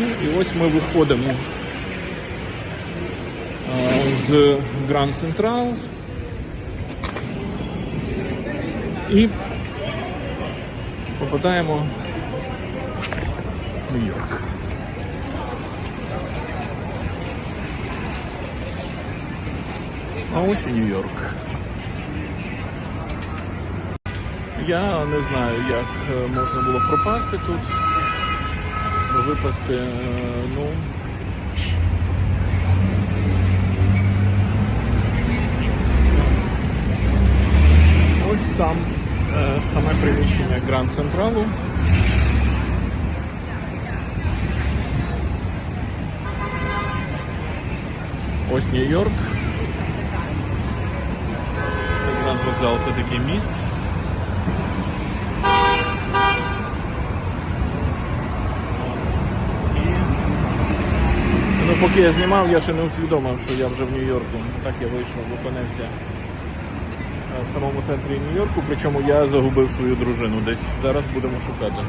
Ну і ось ми виходимо з Гранд Централ і попадаємо в Нью-Йорк. А ось і Нью-Йорк. Я не знаю, як е, можна було пропасти тут. Випасти, е, ну. Ось сам е, саме приміщення Гранд Централу. Ось Нью-Йорк. Це Гранд Вокзал, це такий міст. Поки я знімав, я ще не усвідомив, що я вже в Нью-Йорку. Так я вийшов, опинився е, в самому центрі Нью-Йорку, причому я загубив свою дружину. Десь зараз будемо шукати.